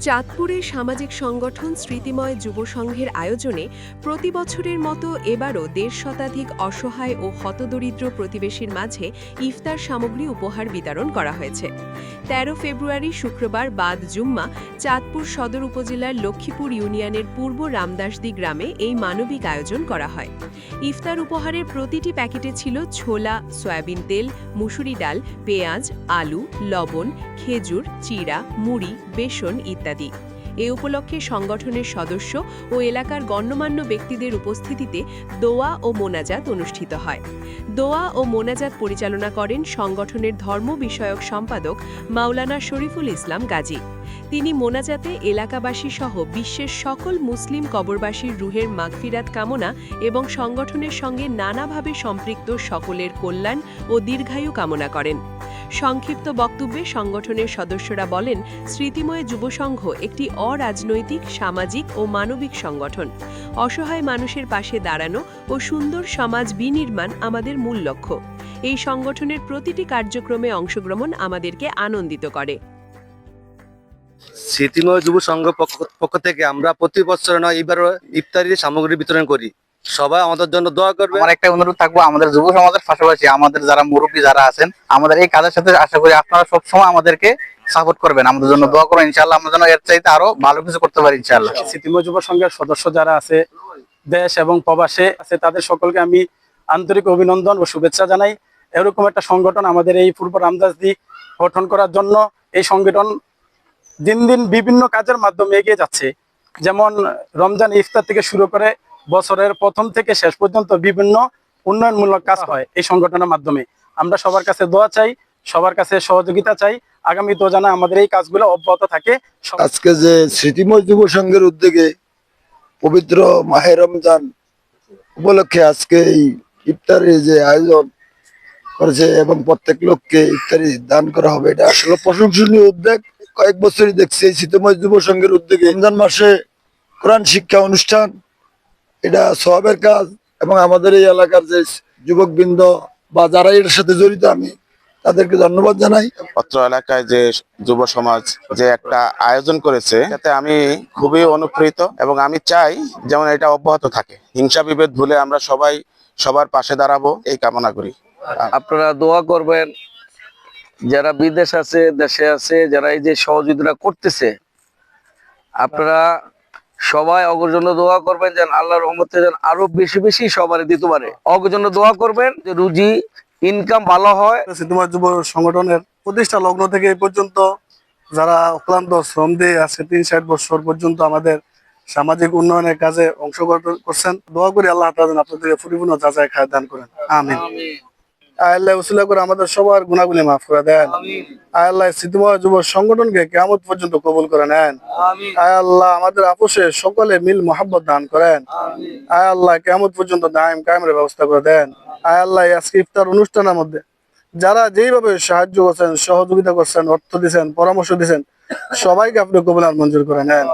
চাঁদপুরের সামাজিক সংগঠন স্মৃতিময় যুব সংঘের আয়োজনে প্রতি বছরের মতো এবারও দেড় শতাধিক অসহায় ও হতদরিদ্র প্রতিবেশীর মাঝে ইফতার সামগ্রী উপহার বিতরণ করা হয়েছে। তেরো ফেব্রুয়ারি শুক্রবার বাদ জুম্মা চাঁদপুর সদর উপজেলার লক্ষ্মীপুর ইউনিয়নের পূর্ব রামদাসদি গ্রামে এই মানবিক আয়োজন করা হয়। ইফতার উপহারের প্রতিটি প্যাকেটে ছিল ছোলা, সয়াবিন তেল, মুসুরি ডাল, পেঁয়াজ, আলু, লবণ, খেজুর, চিড়া, মুড়ি, বেসন ইত্যাদি। এ উপলক্ষে সংগঠনের সদস্য ও এলাকার গণ্যমান্য ব্যক্তিদের উপস্থিতিতে দোয়া ও মোনাজাত অনুষ্ঠিত হয়। দোয়া ও মোনাজাত পরিচালনা করেন সংগঠনের ধর্ম বিষয়ক সম্পাদক মাওলানা শরীফুল ইসলাম গাজী। তিনি মোনাজাতে এলাকাবাসী সহ বিশ্বের সকল মুসলিম কবরবাসীর রুহের মাগফিরাত কামনা এবং সংগঠনের সঙ্গে নানাভাবে সম্পৃক্ত সকলের কল্যাণ ও দীর্ঘায়ু কামনা করেন। সংক্ষিপ্ত বক্তব্যে সংগঠনের সদস্যরা বলেন, স্মৃতিময় যুব সংঘ একটি অরাজনৈতিক, সামাজিক ও মানবিক সংগঠন। অসহায় মানুষের পাশে দাঁড়ানো ও সুন্দর সমাজ বিনির্মাণ আমাদের মূল লক্ষ্য। এই সংগঠনের প্রতিটি কার্যক্রমে অংশগ্রহণ আমাদেরকে আনন্দিত করে। স্মৃতিময় যুব সংঘ পক্ষ থেকে আমরা প্রতি বছর নয় এবারও ইফতারি সামগ্রী বিতরণ করি। সবাই আমাদের জন্য দোয়া করবে। আমার একটা অনুরোধ থাকব আমাদের যুব সমাজের পাশাপাশি আমাদের যারা মুরব্বী যারা আছেন আমাদের এই কাজের সাথে আশা করি আপনারা সবসময় আমাদেরকে সাপোর্ট করবেন। আমাদের জন্য দোয়া করবেন ইনশাল্লাহ আমরা যেন এর চাইতে আরও ভালো কিছু করতে পারি ইনশাল্লাহ স্মৃতিময় যুব সংঘের সদস্য যারা আছে দেশ এবং প্রবাসে আছে তাদের সকলকে আমি আন্তরিক অভিনন্দন ও শুভেচ্ছা জানাই। এরকম একটা সংগঠন আমাদের এই পূর্ব রামদাসদি গঠন করার জন্য এই সংগঠন দিন দিন বিভিন্ন কাজের মাধ্যমে এগিয়ে যাচ্ছে। যেমন রমজান ইফতার থেকে শুরু করে বছরের প্রথম থেকে শেষ পর্যন্ত বিভিন্ন উন্নয়নমূলক কাজ হয় এই সংগঠনের মাধ্যমে। আমরা সবার কাছে দোয়া চাই, সবার কাছে সহযোগিতা চাই। আগামী তো জানা আমাদের এই কাজগুলো অব্যাহত থাকে। আজকে যে স্মৃতিময় যুব সংঘের উদ্যোগে পবিত্র মাহে রমজান উপলক্ষে আজকে এই ইফতারের যে আয়োজন করেছে এবং প্রত্যেক লোককে ইফতারি দান করা হবে, এটা আসলে প্রশংসনীয় উদ্যোগ। কয়েক বছরই দেখছি এই শীতময় যুব সংঘের উদ্যোগে রমজান মাসে কোরআন শিক্ষা অনুষ্ঠান এটা সবের কাজ এবং আমাদের এই এলাকার যে যুবকবৃন্দ বা যারা এর সাথে জড়িত আমি তাদেরকে ধন্যবাদ জানাই। অত্র এলাকায় যে যুব সমাজ যে একটা আয়োজন করেছে তাতে আমি খুবই অনুপ্রেরিত এবং আমি চাই যেমন এটা অব্যাহত থাকে। হিংসা বিভেদ ভুলে আমরা সবাই সবার পাশে দাঁড়াবো এই কামনা করি। আপনারা দোয়া করবেন যারা বিদেশ আছে দেশে আছে যারা এই যে সহযোগিতা করতেছে আপনারা সবাই অগর জন্য দোয়া করবেন যেন আল্লাহর রহমতে যেন আরও বেশি বেশি সবারই দিতে পারে। অগর জন্য দোয়া করবেন যে রুজি ইনকাম ভালো হয়। সিদ্ধময় যুব সংগঠনের প্রতিষ্ঠা লগ্ন থেকে এই পর্যন্ত যারা অক্লান্ত শ্রম দিয়ে আছে তিন ষাট বছর পর্যন্ত আমাদের সামাজিক উন্নয়নের কাজে অংশগ্রহণ করছেন দোয়া করি আল্লাহ আপনাদেরকে পরিপূর্ণ যাচাই খায় দান করেন। আমিন। আল্লাহ উসিলা করে আমাদের সবার গুণাগুলি মাফ করে দেন। আল্লাহ সিদ্ধময় যুব সংগঠনকে কেমন পর্যন্ত কবুল করে নেন। আল্লাহ আমাদের আপোষে সকলে মিল মোহাব্বত দান করেন। আয় আল্লাহ কেমন পর্যন্ত দায়ম কায়েমের ব্যবস্থা করে দেন। আয় আল্লাহ আজকে ইফতার অনুষ্ঠানের মধ্যে যারা যেইভাবে সাহায্য করছেন সহযোগিতা করছেন অর্থ দিচ্ছেন পরামর্শ দিচ্ছেন সবাইকে আপনি কবুল আর মঞ্জুর করে নেন।